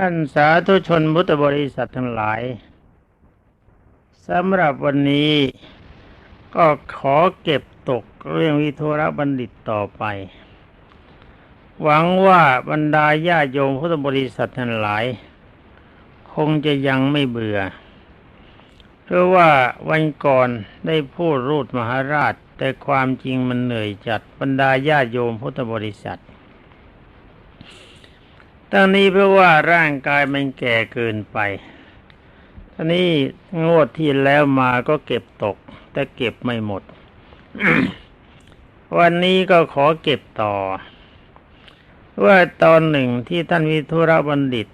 ท่านสาธุชนมุตบริษัททั้งหลายสำหรับวันนี้ก็ขอเก็บตกเรื่องวิทุระบัณฑิตต่อไป หวังว่าบรรดาญาโยมพุทธบริษัททั้งหลาย คงจะยังไม่เบื่อ เพราะว่าวันก่อนได้พูดรูดมหาราช แต่ความจริงมันเหนื่อยจัดบรรดาญาโยมพุทธบริษัท ตั้งนี้เพราะว่าร่างกายมันแก่เกินไปท่านี้งวดที่แล้วมาก็เก็บตก แต่เก็บไม่หมด วันนี้ก็ขอเก็บต่อ ว่าตอนหนึ่งที่ท่านวิทุระบัณฑิต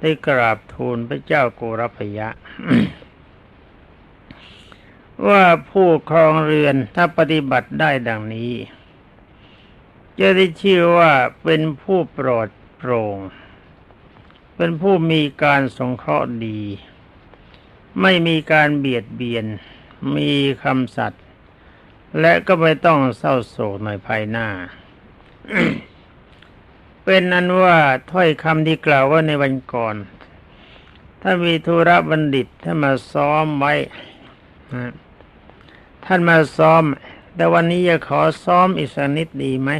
ได้กราบทูลพระเจ้าโกรพยะ ว่าผู้ครองเรือนถ้าปฏิบัติได้ดังนี้ จะได้ชื่อว่าเป็นผู้โปรดโปร่ง เป็นผู้มีการสงเคราะห์ดี ไม่มีการเบียดเบียน มีคำสัตย์และก็ไม่ต้องเศร้าโศกในภายหน้า เป็นนั้นว่าถ้อยคำที่กล่าวว่าในวันก่อน ถ้ามีธุระบัณฑิตท่านมาซ้อมไว้ท่านมาซ้อม แต่วันนี้จะขอซ้อมอีกสักนิดดีไหม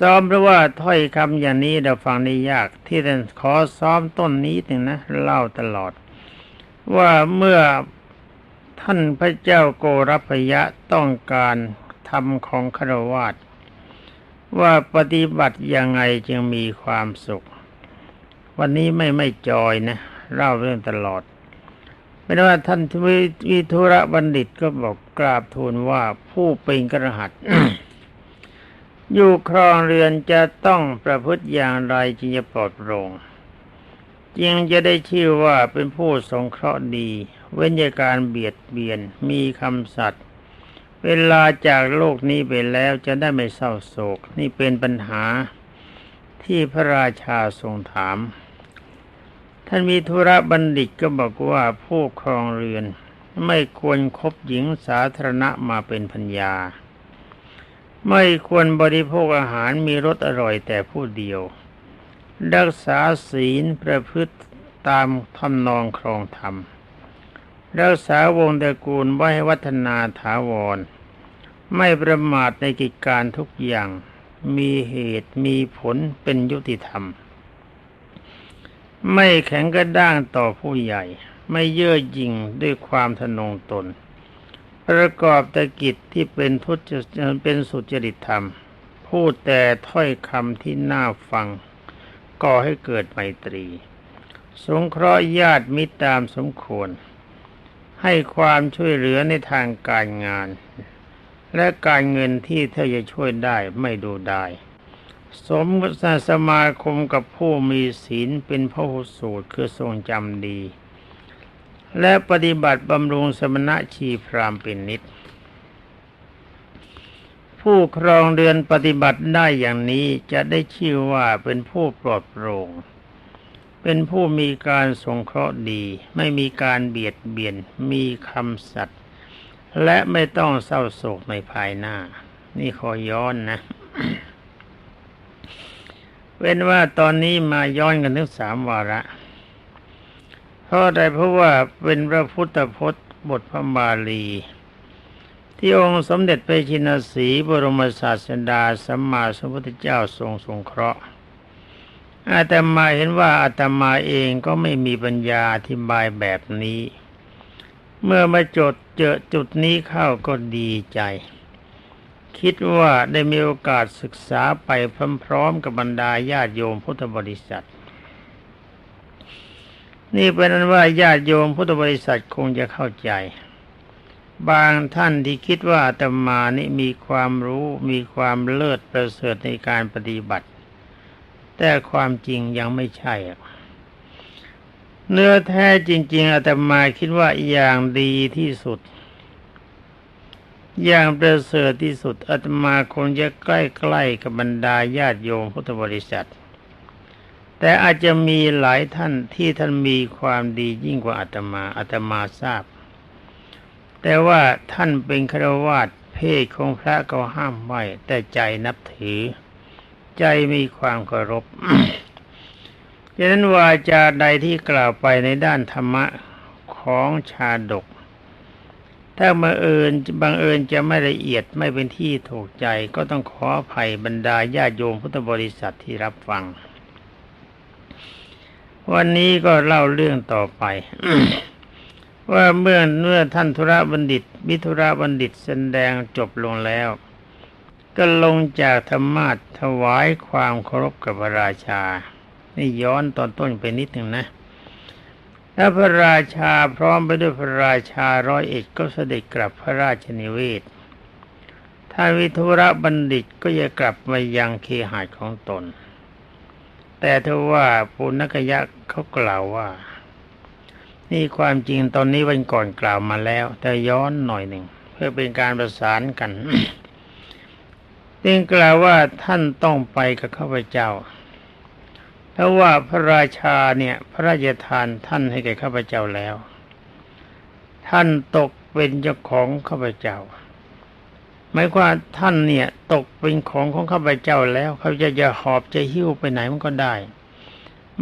ซ้อมเพราะว่าถ้อยคำอย่างนี้เราฟังได้ยาก ที่ท่านขอซ้อมต้นนี้หนึ่งนะเล่าตลอด ว่าเมื่อท่านพระเจ้าโกรพยะต้องการทำของคารวาตว่าปฏิบัติยังไงจึงมีความสุข วันนี้ไม่ไม่จอยนะเล่าเรื่องตลอดเป็นว่าท่านวิทุระบัณฑิตก็บอกกราบทูลว่าผู้เป็นกระหัต อยู่ครองเรือนจะต้องประพฤติอย่างไรจึงจะปลอดโปร่งจึงจะได้ชื่อว่าเป็นผู้สงเคราะห์ดี เว้นจากการเบียดเบียนมีคำสัตย์เวลาจากโลกนี้ไปแล้วจะได้ไม่เศร้าโศก นี่เป็นปัญหาที่พระราชาทรงถาม ท่านมีธุระบัณฑิตก็บอกว่าผู้ครองเรือน ไม่ควรครบหญิงสาธารณะมาเป็นพัญญา ไม่ควรบริโภคอาหารมีรสอร่อยแต่ผู้เดียว รักษาศีลประพฤติตามทำนองครองธรรม รักษาวงตระกูลไว้ให้วัฒนาถาวร ไม่ประมาทในกิจการทุกอย่าง มีเหตุมีผลเป็นยุติธรรม ไม่แข็งกระด้างต่อผู้ใหญ่ ไม่เย่อหยิ่งด้วยความทนงตน ประกอบตกิจที่เป็นทุจเป็นสุจริตธรรม พูดแต่ถ้อยคำที่น่าฟัง ก่อให้เกิดไมตรี สงเคราะห์ญาติมิตรตามสมควร ให้ความช่วยเหลือในทางการงาน และการเงินที่เธอจะช่วยได้ไม่ดูได้สมสมาคมกับผู้มีศีลเป็นพระหุสูตรคือทรงจำดี และปฏิบัติบำรุงสมณะชีพรามเป็นนิด ผู้ครองเรือนปฏิบัติได้อย่างนี้จะได้ชื่อว่าเป็นผู้ปลอดโปร่ง เป็นผู้มีการสงเคราะห์ดี ไม่มีการเบียดเบียน มีคำสัตย์และไม่ต้องเศร้าโศกในภายหน้า นี่ขอย้อนนะ เว้นว่าตอนนี้มาย้อนกันถึงสามวาระ เพราะอะไรเพราะว่าเป็นพระพุทธพจน์บทพระบาลี ที่องค์สมเด็จพระชินสีบรมศาสดาสัมมาสัมพุทธเจ้าทรงสงเคราะห์อาตมาเห็นว่าอาตมาเองก็ไม่มีปัญญาอธิบายแบบนี้ เมื่อมาจดเจอจุดนี้เข้าก็ดีใจ คิดว่าได้มีโอกาสศึกษาไปพร้อมๆกับบรรดาญาติโยมพุทธบริษัท นี่เป็นนั้นว่าญาติโยมพุทธบริษัทคงจะเข้าใจ บางท่านที่คิดว่าอาตมานี่มีความรู้มีความเลิศประเสริฐในการปฏิบัติ แต่ความจริงยังไม่ใช่เนื้อแท้จริง ๆอาตมาคิดว่าอย่างดีที่สุด อย่างประเสริฐที่สุดอาตมาคงจะใกล้ๆกับบรรดาญาติโยมพุทธบริษัท แต่อาจจะมีหลายท่านที่ท่านมีความดียิ่งกว่าอาตมาอาตมาทราบ แต่ว่าท่านเป็นครวาสเพศของพระก็ห้ามไว้แต่ใจนับถือ ใจมีความเคารพฉะนั้นวาจาใดที่กล่าวไปในด้านธรรมะของชาดก ถ้าบังเอิญบังเอิญจะไม่ละเอียดไม่เป็นที่ถูกใจก็ต้องขออภัยบรรดาญาโยมพุทธบริษัทที่รับฟัง วันนี้ก็เล่าเรื่องต่อไป ว่าเมื่อเมื่อท่านธุระบัณฑิตวิธุระบัณฑิตแสดงจบลงแล้ว ก็ลงจากธรรมาทถวายความเคารพกับพระราชานี่ย้อนตอนต้นไปนิดหนึ่งนะถ้าพระราชาพร้อมไปด้วยพระราชาร้อยเอ็ดก็เสด็จกลับพระราชนิเวศท่านวิทุระบัณฑิตก็จะกลับมายังเคหะของตน แต่ถ้าว่าปุณกยะเขากล่าวว่า นี่ความจริงตอนนี้วันก่อนกล่าวมาแล้ว แต่ย้อนหน่อยหนึ่ง เพื่อเป็นการประสานกันจึงกล่าวว่าท่านต้องไปกับข้าพเจ้าเพราะว่าพระราชาเนี่ย พระราชทานท่านให้แก่ข้าพเจ้าแล้ว ท่านตกเป็นเจ้าของข้าพเจ้า หมายความท่านเนี่ย ตกเป็นของของข้าพเจ้าแล้วเขาจะจะหอบจะหิ้วไปไหนมันก็ได้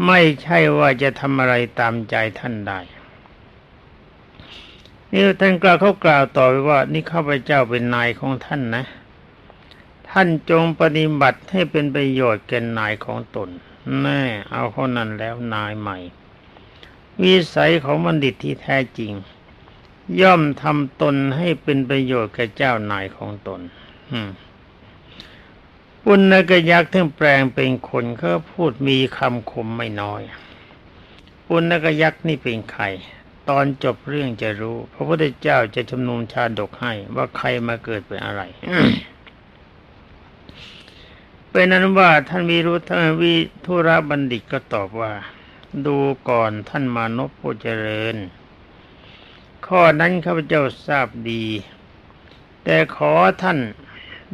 ไม่ใช่ว่าจะทำอะไรตามใจท่านได้นี่ท่านกล่าวเขากล่าวต่อไปว่า นี่ข้าพเจ้าเป็นนายของท่านนะ ท่านจงปฏิบัติให้เป็นประโยชน์แก่นายของตน แน่ เอาคนนั้นแล้วนายใหม่ วิสัยของบัณฑิตที่แท้จริง ย่อมทำตนให้เป็นประโยชน์แก่เจ้านายของตนอืมปุณกยักษ์ที่แปลงเป็นคนเขาพูดมีคำคมไม่น้อย ปุณกยักษ์นี่เป็นใคร ตอนจบเรื่องจะรู้ พระพุทธเจ้าจะชำนุมชาดกให้ว่าใครมาเกิดเป็นอะไรเป็นนั้นว่าท่านวิรุธท่าวิทุระบัณฑิตก็ตอบว่า ดูก่อนท่านมานพผู้เจริญ ข้อนั้นข้าพเจ้าทราบดี แต่ขอท่าน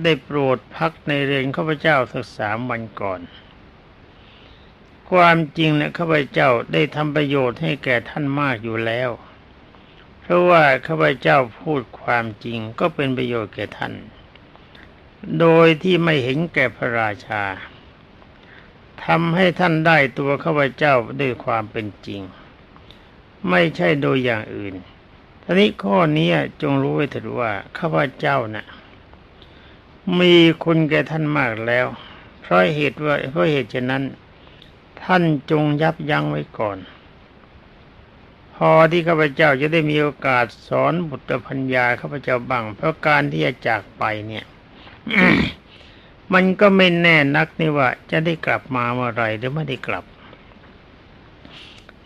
ได้โปรดพักในเรือนข้าพเจ้าสักสามวันก่อน ความจริงนี่ยข้าพเจ้าได้ทำประโยชน์ให้แก่ท่านมากอยู่แล้ว เพราะว่าข้าพเจ้าพูดความจริงก็เป็นประโยชน์แก่ท่าน โดยที่ไม่เห็นแก่พระราชาทำให้ท่านได้ตัวข้าพเจ้าด้วยความเป็นจริง ไม่ใช่โดยอย่างอื่น ทีนี้ข้อนี้จงรู้ไว้เถิดว่าข้าพเจ้านะ่ะ มีคุณแก่ท่านมากแล้ว เพราะเหตุว่าเพราะเหตุฉะนั้น ท่านจงยับยั้งไว้ก่อน พอที่ข้าพเจ้าจะได้มีโอกาสสอนบุตรพัญญาข้าพเจ้าบ้าง เพราะการที่จะจากไปเนี่ยมันก็ไม่แน่นักนี่ว่าจะได้กลับมาเมื่อไรหรือไม่ได้กลับ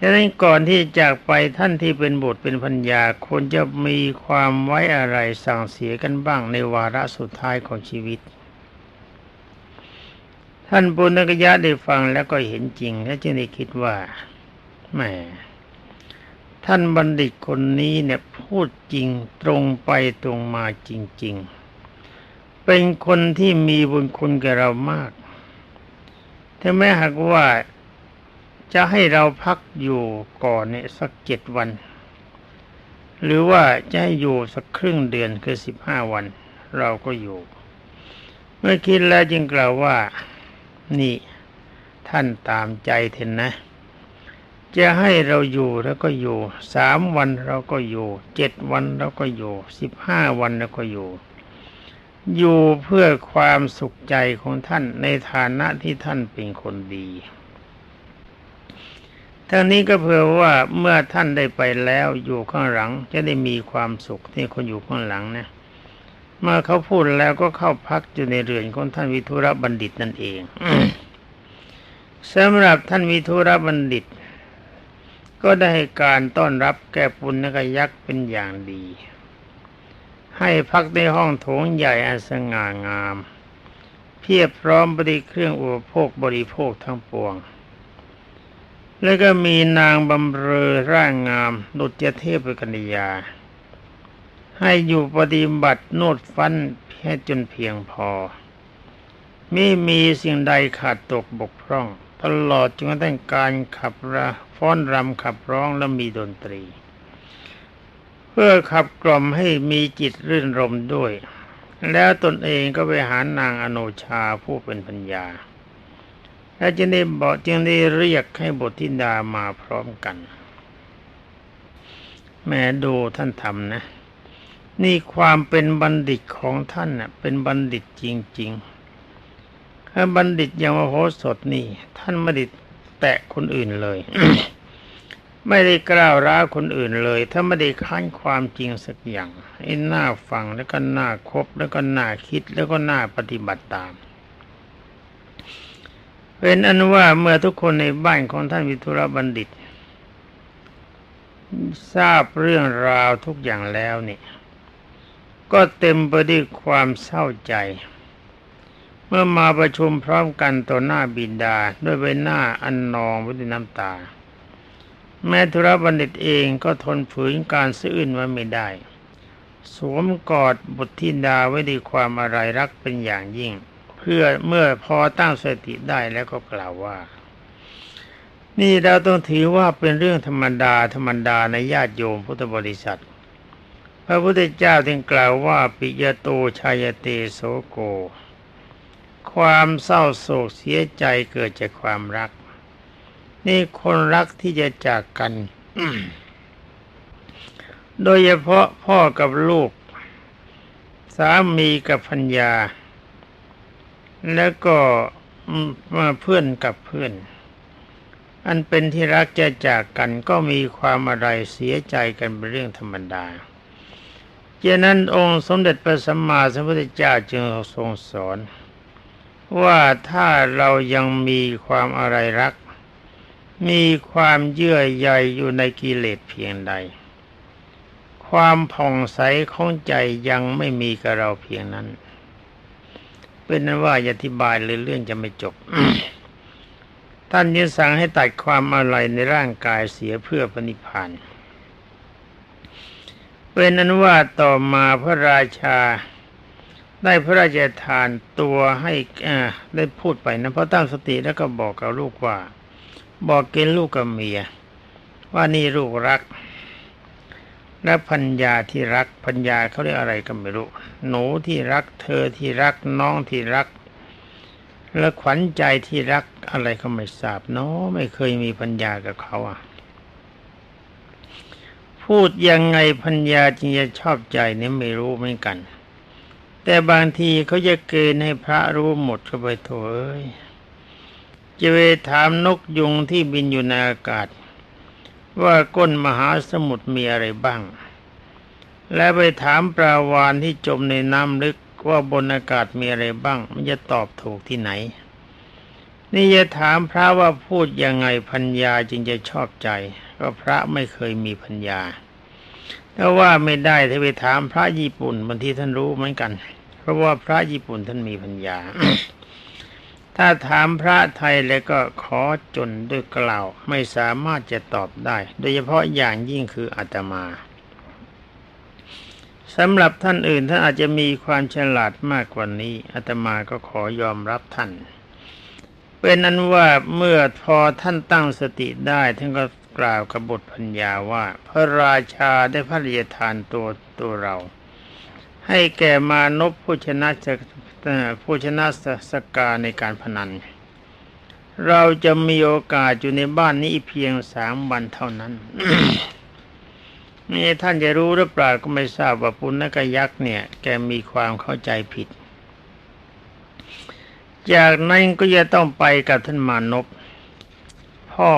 ดังนั้นก่อนที่จากไปท่านที่เป็นบุตรเป็นพัญญาควรจะมีความไว้อะไรสั่งเสียกันบ้างในวาระสุดท้ายของชีวิต ท่านปุณกยะได้ฟังแล้วก็เห็นจริง และจึงได้คิดว่าแหมท่านบัณฑิตคนนี้เนี่ยพูดจริงตรงไปตรงมาจริง ๆ เป็นคนที่มีบุญคุณแก่เรามากถ้าแม้หากว่า จะให้เราพักอยู่ก่อนเนี่ยสักเจ็ดวัน หรือว่าจะให้อยู่สักครึ่งเดือนคือสิบห้าวัน เราก็อยู่ เมื่อคิดแล้วจึงกล่าวว่านี่ท่านตามใจเถอะนะ จะให้เราอยู่แล้วก็อยู่สามวันเราก็อยู่เจ็ดวันเราก็อยู่สิบห้าวันเราก็อยู่ อยู่เพื่อความสุขใจของท่านในฐานะที่ท่านเป็นคนดี ทั้งนี้ก็เพื่อว่าเมื่อท่านได้ไปแล้วอยู่ข้างหลังจะได้มีความสุขที่คนอยู่ข้างหลังนะเมื่อเขาพูดแล้วก็เข้าพักอยู่ในเรือนของท่านวิทุระบัณฑิตนั่นเองสำหรับท่านวิทุระบัณฑิต ก็ได้ให้การต้อนรับแก่ปุณณกยักษ์เป็นอย่างดี ให้พักในห้องโถงใหญ่อันสง่างาม เพียบพร้อมบริเครื่องอุปโภคบริโภคทั้งปวง แล้วก็มีนางบำเรอร่างงามดุจเทพกัญญา ให้อยู่ปฏิบัติโนดฟันแค่จนเพียงพอ ไม่มีสิ่งใดขาดตกบกพร่อง ตลอดจนกระทั่งการขับระฟ้อนรำขับร้องและมีดนตรี เพื่อขับกล่อมให้มีจิตรื่นรมด้วย แล้วตนเองก็ไปหานางอโนชาผู้เป็นปัญญา แล้วจึงได้บอกจึงได้เรียกให้บุตรธิดามาพร้อมกัน แม่ดูท่านทำนะ นี่ความเป็นบัณฑิตของท่านน่ะ เป็นบัณฑิตจริงๆถ้าบัณฑิตอย่างมโหสถนี่ ท่านไม่ได้แตะคนอื่นเลย ไม่ได้กล่าวร้าวคนอื่นเลย ถ้าไม่ได้ค้านความจริงสักอย่างไอ้น้าฟังแล้วก็น้าคบแล้วก็น้าคิดแล้วก็น้าปฏิบัติตาม เป็นอันว่าเมื่อทุกคนในบ้านของท่านวิทุระบัณฑิต ทราบเรื่องราวทุกอย่างแล้วนี่ก็เต็มไปด้วยความเศร้าใจ เมื่อมาประชุมพร้อมกันต่อหน้าบิดาด้วยใบหน้าอันนองไปด้วยน้ำตา แม่ธุระบัณฑิตเองก็ทนฝืนการซื่อื่นไว้ไม่ได้ สวมกอดบุตรธิดาไว้ด้วยความอะไรรักเป็นอย่างยิ่ง พื่อเมื่อพอตั้งสติได้แล้วก็กล่าวว่า นี่เราต้องถือว่าเป็นเรื่องธรรมดาธรรมดาในญาติโยมพุทธบริษัท พระพุทธเจ้าจึงกล่าวว่าปิยโตชายเตโสโก ความเศร้าโศกเสียใจเกิดจากความรัก นี่คนรักที่จะจากกันโดยเฉพาะพ่อกับลูก สามีกับพัญญา แล้วก็มาเพื่อนกับเพื่อน อันเป็นที่รักจะจากกันก็มีความอะไรเสียใจกันเป็นเรื่องธรรมดาเจนั้นองค์สมเด็จพระสัมมาสัมพุทธเจ้าจึงทรงสอน ว่าถ้าเรายังมีความอะไรรัก มีความเยื่อใยอยู่ในกิเลสเพียงใด ความผ่องใสของใจยังไม่มีกับเราเพียงนั้น เป็นนั้นว่าอธิบายเลยเรื่องจะไม่จบ ท่านยึดสั่งให้ตัดความอะไรในร่างกายเสียเพื่อปณิพานเป็นนั้นว่าต่อมาพระราชาได้พระราชทานตัวให้ได้พูดไปนะเพราะตั้งสติแล้วก็บอกกับลูกว่า บอกเกณฑ์ลูกกับเมีย ว่านี่ลูกรัก และพัญญาที่รักพัญญาเขาเรียกอะไรก็ไม่รู้ หนูที่รัก เธอที่รักน้องที่รัก และขวัญใจที่รักอะไรก็ไม่ทราบเนาะไม่เคยมีพัญญากับเขาอะ พูดยังไงพัญญาจึงจะชอบใจเนี่ยไม่รู้เหมือนกัน แต่บางทีเขาจะเกณฑ์ให้พระรู้หมดก็ไปโถเอ้ยจะไปถามนกยุงที่บินอยู่ในอากาศ ว่าก้นมหาสมุทรมีอะไรบ้าง และไปถามปลาวานที่จมในน้ำลึกว่าบนอากาศมีอะไรบ้าง มันจะตอบถูกที่ไหน นี่จะถามพระว่าพูดยังไงพัญญาจึงจะชอบใจก็พระไม่เคยมีพัญญาถ้าว่าไม่ได้ถ้าไปถามพระญี่ปุ่นบางทีท่านรู้เหมือนกัน เพราะว่าพระญี่ปุ่นท่านมีพัญญา ถ้าถามพระไทยแล้วก็ขอจนด้วยกล่าว ไม่สามารถจะตอบได้ โดยเฉพาะอย่างยิ่งคืออาตมาสำหรับท่านอื่นท่านอาจจะมีความฉลาดมากกว่านี้อาตมาก็ขอยอมรับท่านเป็นนั้นว่าเมื่อพอท่านตั้งสติได้ท่านก็กล่าวกับบทพัญญาว่า พระราชาได้พระราชทานตัวตัวเรา ให้แก่มานพผู้ชนะ ผู้ชนะสกาในการพนัน เราจะมีโอกาสอยู่ในบ้านนี้เพียงสามวันเท่านั้น นี่ท่านจะรู้หรือเปล่าก็ไม่ทราบว่าปุณณกยักษ์เนี่ย แกมีความเข้าใจผิด จากนั้นก็จะต้องไปกับท่านมานพพ่อ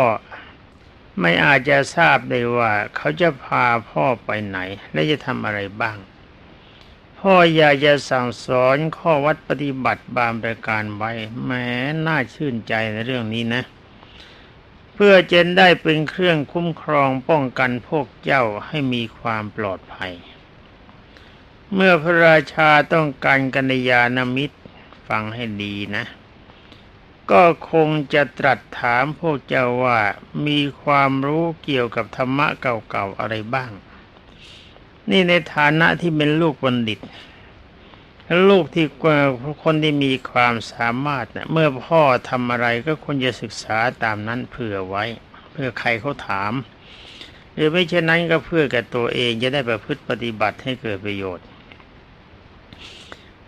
ไม่อาจจะทราบได้ว่า เขาจะพาพ่อไปไหน และจะทำอะไรบ้าง พ่ออยากจะสั่งสอนข้อวัดปฏิบัติบางประการไว้แม้น่าชื่นใจในเรื่องนี้นะ เพื่อเจนได้เป็นเครื่องคุ้มครองป้องกันพวกเจ้าให้มีความปลอดภัย เมื่อพระราชาต้องการกัญญาณมิตรฟังให้ดีนะ ก็คงจะตรัสถามพวกเจ้าว่ามีความรู้เกี่ยวกับธรรมะเก่าๆอะไรบ้าง นี่ในฐานะที่เป็นลูกบัณฑิต ลูกที่คนที่มีความสามารถเนะเมื่อพ่อทำอะไรก็ควรจะศึกษาตามนั้นเผื่อไว้ เพื่อใครเขาถาม หรือไม่เช่นนั้นก็เพื่อกับตัวเองจะได้ประพฤติปฏิบัติให้เกิดประโยชน์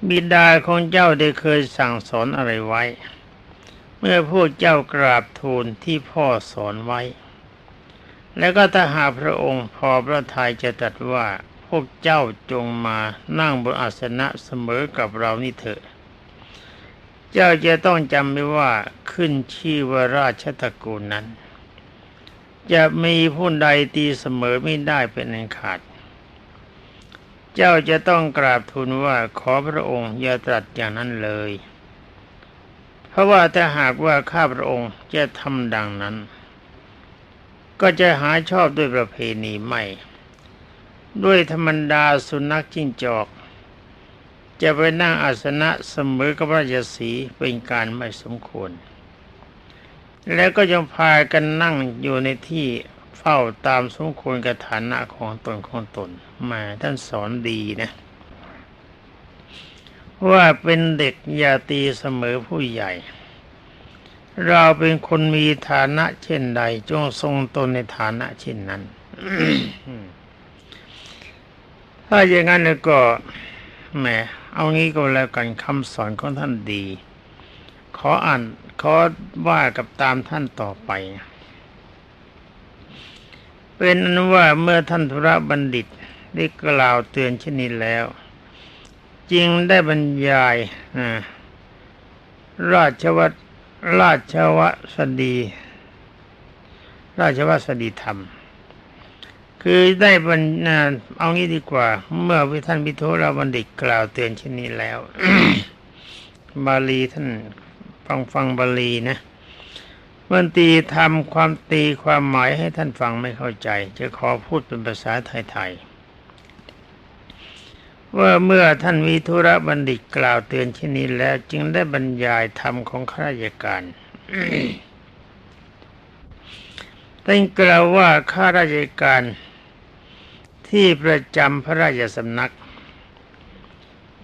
บิดาของเจ้าได้เคยสั่งสอนอะไรไว้ เมื่อพวกเจ้ากราบทูลที่พ่อสอนไว้ แล้วก็ถ้าหาพระองค์พอพระทัยจะตรัสว่าพวกเจ้าจงมานั่งบนอาสนะเสมอกับเรานี่เถอะ เจ้าจะต้องจำไว้ว่าขึ้นชื่อว่าราชตระกูลนั้น จะมีผู้ใดตีเสมอไม่ได้เป็นอันขาด เจ้าจะต้องกราบทูลว่าขอพระองค์อย่าตรัสอย่างนั้นเลย เพราะว่าถ้าหากว่าข้าพระองค์จะทำดังนั้น ก็จะหาชอบด้วยประเพณีไม่ ด้วยธรรมดาสุนัขจิ้งจอก จะไปนั่งอาสนะเสมอกับราชสีเป็นการไม่สมควร แล้วก็ยังพากันนั่งอยู่ในที่เฝ้าตามสมควรกับฐานะของตนของตนมาท่านสอนดีนะ ว่าเป็นเด็กอย่าตีเสมอผู้ใหญ่ เราเป็นคนมีฐานะเช่นใด จงทรงตนในฐานะเช่นนั้น ถ้าอย่างนั้นแล้วก็แหมเอางี้ก็แล้วกันคำสอนของท่านดี ขออ่านขอว่ากับตามท่านต่อไป เป็นอันว่าเมื่อท่านธุระบัณฑิตได้กล่าวเตือนเช่นนี้แล้วจึงได้บรรยายราชวัตร ราชวสดี ราชวสดีธรรม คือได้บรรณาเอางี้ดีกว่า เมื่อวิท่านพิโทราบัณฑิตกล่าวเตือนเช่นนี้แล้ว บาลีท่านฟังฟังบาลีนะมันตีทำความตีความหมายให้ท่านฟังไม่เข้าใจ จะขอพูดเป็นภาษาไทยๆ ว่าเมื่อท่านวิทุระบัณฑิตกล่าวเตือนเช่นนี้แล้ว จึงได้บรรยายธรรมของข้าราชการท่านกล่าวว่าข้าราชการที่ประจำพระราชสำนัก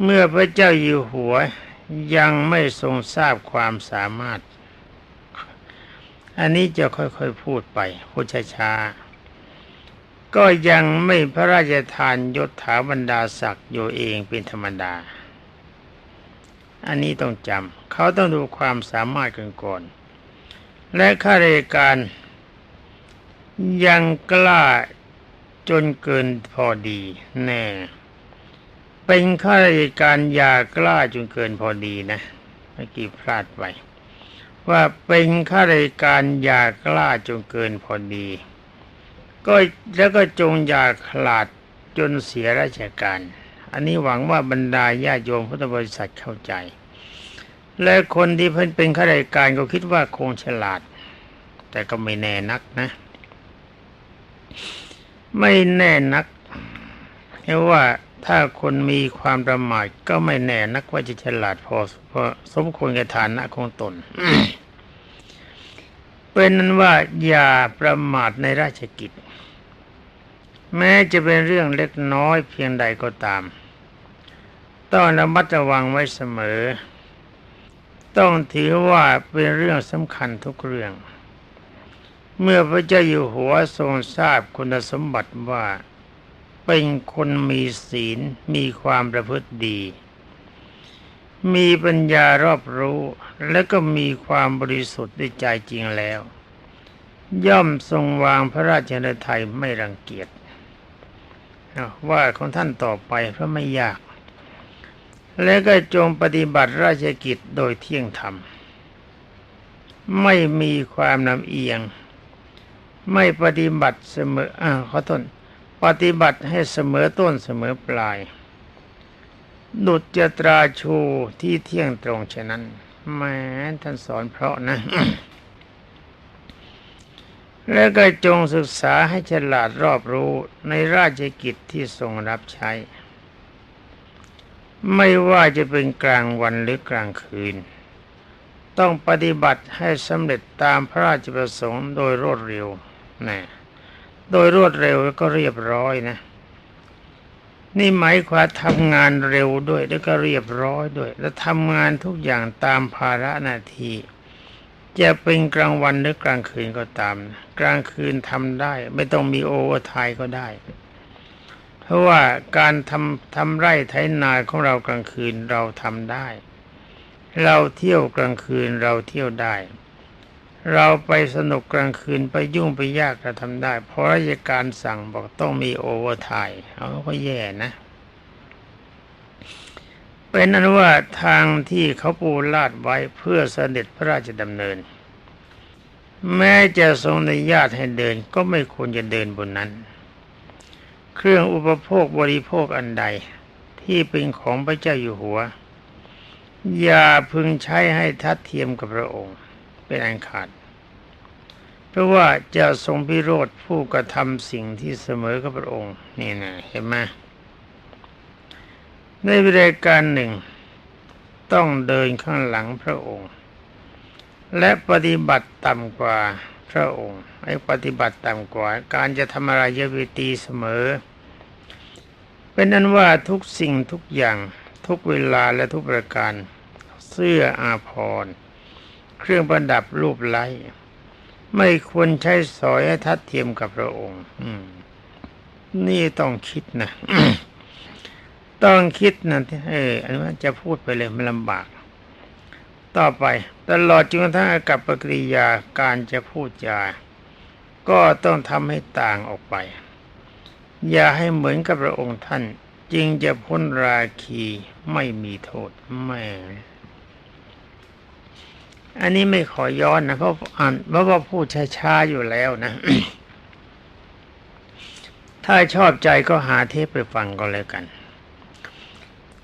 เมื่อพระเจ้าอยู่หัวยังไม่ทรงทราบความสามารถ อันนี้จะค่อยๆพูดไปพูดช้าๆ ก็ยังไม่พระราชทานยศถาบรรดาศักดิ์อยู่เองเป็นธรรมดา อันนี้ต้องจำเขาต้องดูความสามารถกันก่อน และข้าราชการยังกล้าจนเกินพอดีแน่ เป็นข้าราชการอย่ากล้าจนเกินพอดีนะเมื่อกี้พลาดไปว่าเป็นข้าราชการอย่ากล้าจนเกินพอดี ก็แล้วก็จงอย่าขลาดจนเสียราชการ อันนี้หวังว่าบรรดาญาโยมพุทธบริษัทเข้าใจ และคนที่เพิ่นเป็นข้าราชการก็คิดว่าคงฉลาด แต่ก็ไม่แน่นักนะ ไม่แน่นักเพราะว่าถ้าคนมีความประมาทก็ไม่แน่นักว่าจะฉลาดพอพอสมควรกับฐานะของตนเป็นนั้นว่าอย่าประมาทในราชกิจ แม้จะเป็นเรื่องเล็กน้อยเพียงใดก็ตาม ต้องระมัดระวังไว้เสมอ ต้องถือว่าเป็นเรื่องสำคัญทุกเรื่อง เมื่อพระเจ้าอยู่หัวทรงทราบคุณสมบัติว่า เป็นคนมีศีลมีความประพฤติดี มีปัญญารอบรู้และก็มีความบริสุทธิ์ในใจจริงแล้วย่อมทรงวางพระราชนไทยไม่รังเกียจ ว่าของท่านต่อไปเพราะไม่ยาก และก็จงปฏิบัติราชกิจโดยเที่ยงธรรม ไม่มีความลำเอียง ไม่ปฏิบัติเสมออ่าขอโทษปฏิบัติให้เสมอต้นเสมอปลายดุจจตราชูที่เที่ยงตรงฉะนั้นแม้ท่านสอนเพราะนะ แล้วก็จงศึกษาให้ฉลาดรอบรู้ในราชกิจที่ทรงรับใช้ ไม่ว่าจะเป็นกลางวันหรือกลางคืน ต้องปฏิบัติให้สำเร็จตามพระราชประสงค์โดยรวดเร็วนะโดยรวดเร็วก็เรียบร้อยนะ นี่หมายความทำงานเร็วด้วยแล้วก็เรียบร้อยด้วย แล้วทำงานทุกอย่างตามภาระหน้าที่จะเป็นกลางวันหรือกลางคืนก็ตามนะ กลางคืนทำได้ ไม่ต้องมีโอเวอร์ไทม์ก็ได้ เพราะว่าการทำทำไร่ไถนาของเรากลางคืนเราทำได้ เราเที่ยวกลางคืนเราเที่ยวได้ เราไปสนุกกลางคืนไปยุ่งไปยากก็ทำได้ เพราะราชการสั่งบอกต้องมีโอเวอร์ไทม์เอาก็แย่นะเป็นนั้นว่าทางที่เขาปูลาดไว้เพื่อเสด็จพระราชดำเนิน แม้จะทรงอนุญาตให้เดินก็ไม่ควรจะเดินบนนั้น เครื่องอุปโภคบริโภคอันใดที่เป็นของพระเจ้าอยู่หัว อย่าพึงใช้ให้ทัดเทียมกับพระองค์ เป็นอันขาด เพราะว่าจะทรงพิโรธผู้กระทำสิ่งที่เสมอกับพระองค์ นี่นะเห็นไหมในวิธีการหนึ่ง ต้องเดินข้างหลังพระองค์ และปฏิบัติต่ำกว่าพระองค์ไอ้ปฏิบัติต่ำกว่า การจะทำอะไรจะวิตีเสมอ เป็นนั้นว่าทุกสิ่งทุกอย่างทุกเวลาและทุกประการ เสื้ออาภรณ์เครื่องประดับรูปไล้ไม่ควรใช้สอยทัดเทียมกับพระองค์ อืม นี่ต้องคิดนะ ต้องคิดนะเอออันนี้จะพูดไปเลยมันลำบาก ต่อไปตลอดจนกระทั่งอากับปกิริยาการจะพูดจา ก็ต้องทำให้ต่างออกไป อย่าให้เหมือนกับพระองค์ท่าน จึงจะพ้นราคีไม่มีโทษแม่อันนี้ไม่ขอย้อนนะเพราะอ่านเพราะว่าพูดช้าๆอยู่แล้วนะ ถ้าชอบใจก็หาเทปไปฟังก็แล้วกัน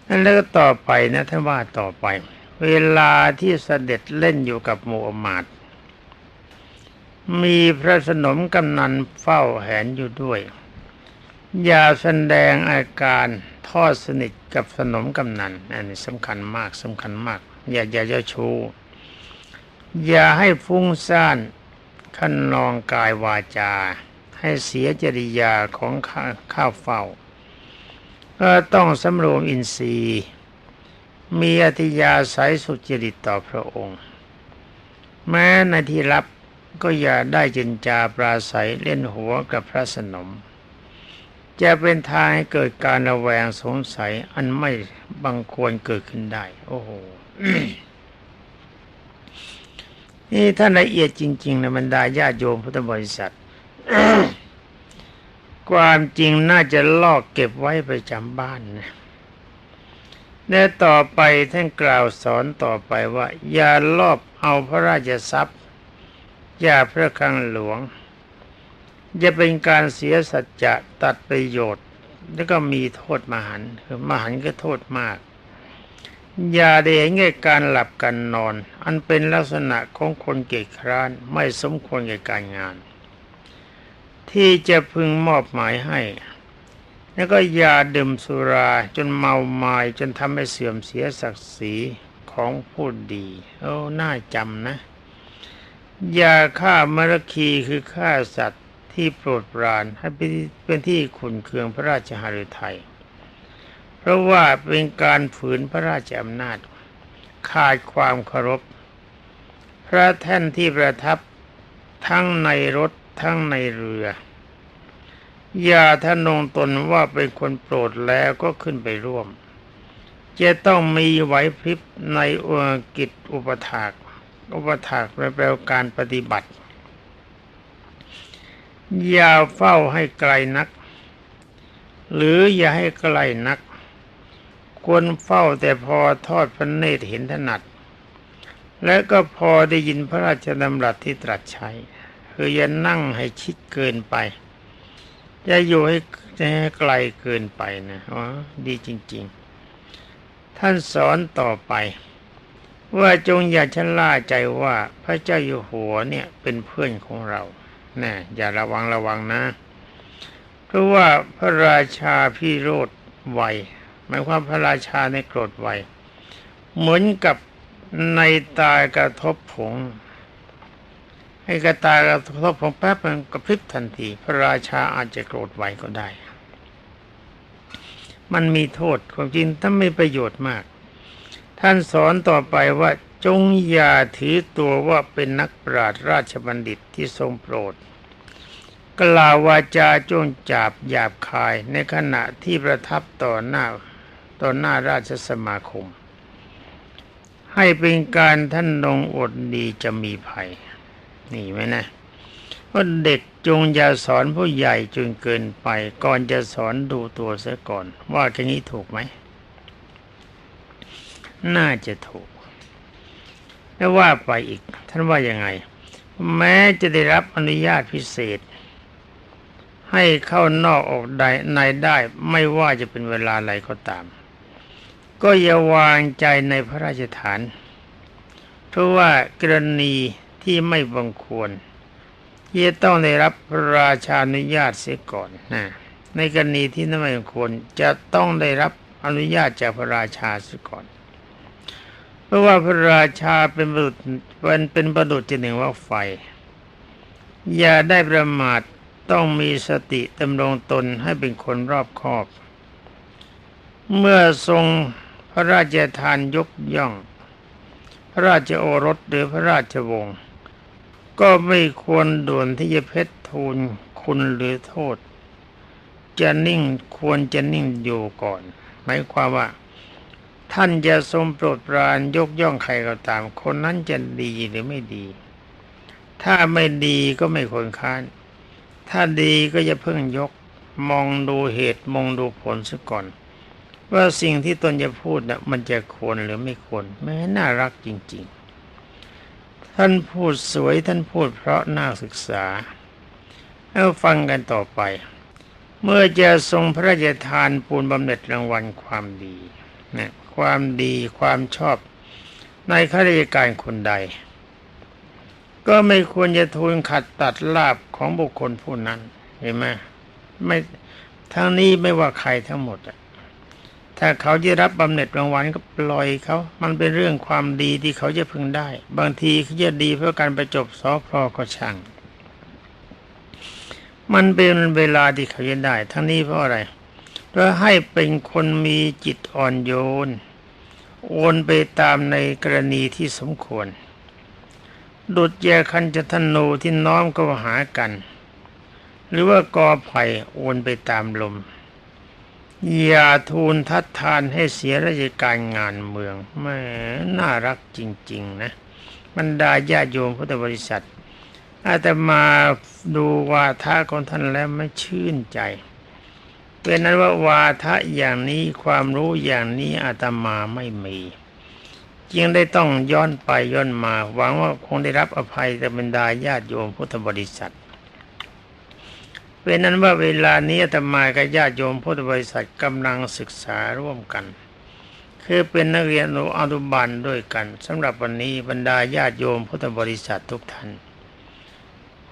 นั่นแล้วก็ต่อไปนะท่านว่าต่อไป เวลาที่เสด็จเล่นอยู่กับหมูอมาตมีพระสนมกำนันเฝ้าแหนอยู่ด้วย อย่าแสดงอาการทอดสนิทกับสนมกำนันอันนี้สำคัญมากสำคัญมาก อย่าอย่าเจ้าชู้อย่าให้ฟุ้งซ่านขันนองกายวาจา ให้เสียจริยาของข้าข้าเฝ้า ก็ต้องสำรวมอินทรีย์ มีอธิยาสายสุจริตต่อพระองค์ แม้ในที่รับก็อย่าได้จินจาปราศัยเล่นหัวกับพระสนม จะเป็นทางให้เกิดการระแวงสงสัยอันไม่บังควรเกิดขึ้นได้ โอ้โหนี่ท่านละเอียดจริงๆนะบรรดาญาโยมพุทธบริษัท ความจริงน่าจะลอกเก็บไว้ประจำบ้านนะ และต่อไปท่านกล่าวสอนต่อไปว่า อย่าลอบเอาพระราชทรัพย์ อย่าพระคลังหลวง จะเป็นการเสียสัจจะตัดประโยชน์ แล้วก็มีโทษมหันคือมหันก็โทษมาก อย่าได้เห็นแก่การหลับกันนอน อันเป็นลักษณะของคนเกียจคร้านไม่สมควรแก่การงาน ที่จะพึงมอบหมายให้ แล้วก็อย่าดื่มสุราจนเมาไมายจนทำให้เสื่อมเสียศักดิ์ศรีของผู้ดีโอ้น่าจำนะ อย่าฆ่ามรคีคือฆ่าสัตว์ที่โปรดปรานให้เป็นที่ขุนเคืองพระราชหฤทัยเพราะว่าเป็นการฝืนพระราชอำนาจ ขาดความเคารพ พระแท่นที่ประทับทั้งในรถทั้งในเรือ อย่าทะนงตนว่าเป็นคนโปรดแล้วก็ขึ้นไปร่วม จะต้องมีไหวพริบในอุกิจอุปถาก อุปถากแปลว่าการปฏิบัติ อย่าเฝ้าให้ไกลนัก หรืออย่าให้ไกลนัก ควรเฝ้าแต่พอทอดพระเนตรเห็นถนัด และก็พอได้ยินพระราชดำรัสที่ตรัสใช้ คืออย่านั่งให้ชิดเกินไป อยู่ให้จะให้ไกลเกินไปนะอ๋อดีจริง ๆ ท่านสอนต่อไป ว่าจงอย่าชะล่าใจว่าพระเจ้าอยู่หัวเนี่ยเป็นเพื่อนของเราแนะอย่าระวังระวังนะ เพราะว่าพระราชาพี่โรธไวหมายความพระราชาในโกรธไวเหมือนกับในตายกระทบผง ให้กระตากระทบผงแป๊บมันกระพริบทันที พระราชาอาจจะโกรธไวก็ได้ มันมีโทษความจริงถ้าไม่ประโยชน์มาก ท่านสอนต่อไปว่าจงอย่าถือตัวว่าเป็นนักปราชญ์ราชบัณฑิตที่ทรงโปรด กล่าววาจาจ้วงจาบหยาบคายในขณะที่ประทับต่อหน้าต่อหน้าราชสมาคม ให้เป็นการท่านลงอดดีจะมีภัย นี่ไหมนะว่าเด็กจงอย่าสอนผู้ใหญ่จนเกินไป ก่อนจะสอนดูตัวเสียก่อน ว่าแค่นี้ถูกไหม น่าจะถูกแล้วว่าไปอีก ท่านว่ายังไง แม้จะได้รับอนุญาตพิเศษ ให้เข้านอกออกใดในได้ ไม่ว่าจะเป็นเวลาอะไรก็ตาม ก็อย่าวางใจในพระราชฐาน เพราะว่ากรณี ที่ไม่บังควรที่จะต้องได้รับพระราชานุญาตเสียก่อนนะในกรณีที่ไม่บังควรจะต้องได้รับอนุญาตจากพระราชาเสียก่อน เพราะว่าพระราชาเป็นบุตรเป็นเป็นประดุจจะหนึ่งว่าไฟ อย่าได้ประมาทต้องมีสติดำรงตนให้เป็นคนรอบคอบ เมื่อทรงพระราชทานยกย่อง พระราชโอรสหรือพระราชวงศ์ ก็ไม่ควรด่วนที่จะเพชรทูลคุณหรือโทษ จะนิ่งควรจะนิ่งอยู่ก่อน หมายความว่า ท่านจะทรงโปรดปรานยกย่องใครก็ตาม คนนั้นจะดีหรือไม่ดี ถ้าไม่ดีก็ไม่ควรค้าน ถ้าดีก็จะเพิ่งยกมองดูเหตุมองดูผลซะก่อน ว่าสิ่งที่ตนจะพูดนะ่ะมันจะควรหรือไม่ควรแม้น่ารักจริง ท่านพูดสวยท่านพูดเพราะน่าศึกษาเอาฟังกันต่อไป เมื่อจะทรงพระราชทานปูนบำเหน็จรางวัลความดีนะความดีความชอบในข้าราชการคนใด ก็ไม่ควรจะทูลขัดตัดลาบของบุคคลผู้นั้นเห็นไหมไม่ทั้งนี้ไม่ว่าใครทั้งหมดอะ ถ้าเขาจะรับบำเหน็จรางวัลก็ปล่อยเขา มันเป็นเรื่องความดีที่เขาจะพึงได้ บางทีเขาจะดีเพื่อการประจบสอพอก็ช่าง มันเป็นเวลาที่เขาจะได้ ทั้งนี้เพราะอะไร เพื่อให้เป็นคนมีจิตอ่อนโยน โอนไปตามในกรณีที่สมควร ดุดแยคันจะธนูที่น้อมก็หากัน หรือว่า กอไผ่โอนไปตามลม อย่าทูลทัดทานให้เสียราชการงานเมืองแม่น่ารักจริง ๆ นะบรรดาญาโยมพุทธบริษัท อาตมาดูวาทะของท่านแล้วไม่ชื่นใจ เป็นนั้นว่าวาทะอย่างนี้ความรู้อย่างนี้อาตมาไม่มีจึงได้ต้องย้อนไปย้อนมาหวังว่าคงได้รับอภัยจากบรรดาญาติโยมพุทธบริษัท เป็นนั้นว่าเวลานี้อาตมากับญาติโยมพุทธบริษัทกำลังศึกษาร่วมกัน คือเป็นนักเรียนอนุบาลด้วยกันสำหรับวันนี้บรรดาญาติโยมพุทธบริษัททุกท่าน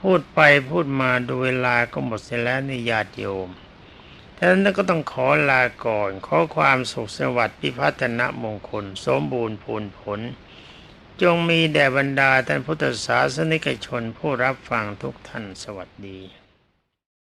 พูดไปพูดมาดูเวลาก็หมดเสียแล้วนี่ญาติโยมฉะนั้นก็ต้องขอลาก่อน ขอความสุขสวัสดิ์พิพัฒนมงคล สมบูรณ์ผลผล จงมีแด่บรรดาท่านพุทธศาสนิกชนผู้รับฟังทุกท่านสวัสดี